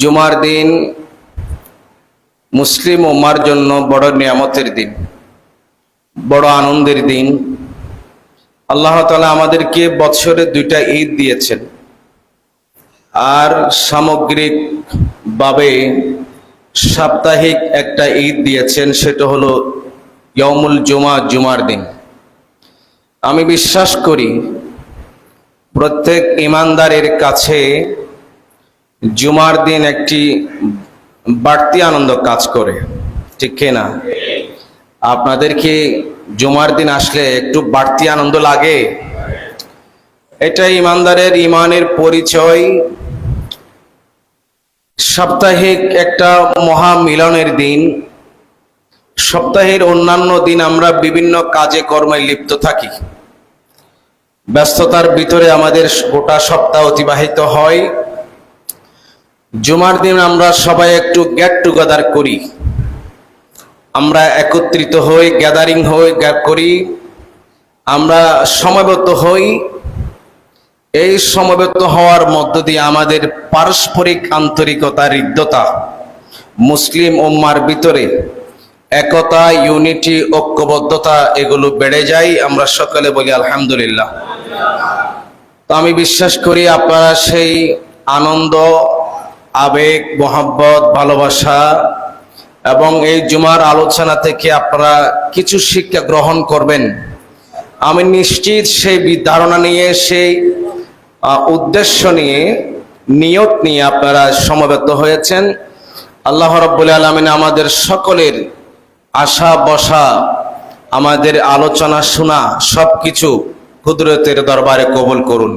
জুমার দিন মুসলিম উম্মার জন্য বড় নিয়ামতের দিন, বড় আনন্দের দিন। আল্লাহ তালা আমাদেরকে বৎসরে দুইটা ঈদ দিয়েছেন। আর সামগ্রিকভাবে সাপ্তাহিক একটা ঈদ দিয়েছেন, সেটা হলো ইয়মুল জুমা, জুমার দিন। আমি বিশ্বাস করি প্রত্যেক ইমানদারের কাছে জুমার দিন একটি বাড়তি আনন্দ কাজ করে, ঠিক কিনা আপনাদের কি জুমার দিন আসলে একটু বাড়তি আনন্দ লাগে? এটা ইমানদারের ইমানের পরিচয়। সাপ্তাহিক একটা মহা মিলনের দিন। সপ্তাহের অন্যান্য দিন আমরা বিভিন্ন কাজে কর্মে লিপ্ত থাকি। ব্যস্ততার ভিতরে আমাদের গোটা সপ্তাহ অতিবাহিত হয়। জুমার দিন আমরা সবাই একটু গেট টুগেদার করি। আমরা একত্রিত হই গ্যাদারিং হই করি। আমরা সমবেত হই। এই সমবেত হওয়ার মধ্য দিয়ে আমাদের পারস্পরিক আন্তরিকতা হৃদ্যতা মুসলিম উম্মার ভিতরে একতা ইউনিটি ঐক্যবদ্ধতা এগুলো বেড়ে যায়। আমরা সকলে বলি আলহামদুলিল্লাহ। তো আমি বিশ্বাস করি আপনারা সেই আনন্দ আবেগ, মোহাব্বত, ভালোবাসা এবং এই জুমার আলোচনা থেকে আপনারা কিছু শিক্ষা গ্রহণ করবেন। আমি নিশ্চিত সেই ধারণা নিয়ে, সেই উদ্দেশ্য নিয়ে, নিয়ত নিয়ে আপনারা সমবেত হয়েছেন। আল্লাহ রব্বুল আলমিন আমাদের সকলের আশা, বসা, আমাদের আলোচনা, শোনা সবকিছু কুদরতের দরবারে কবুল করুন।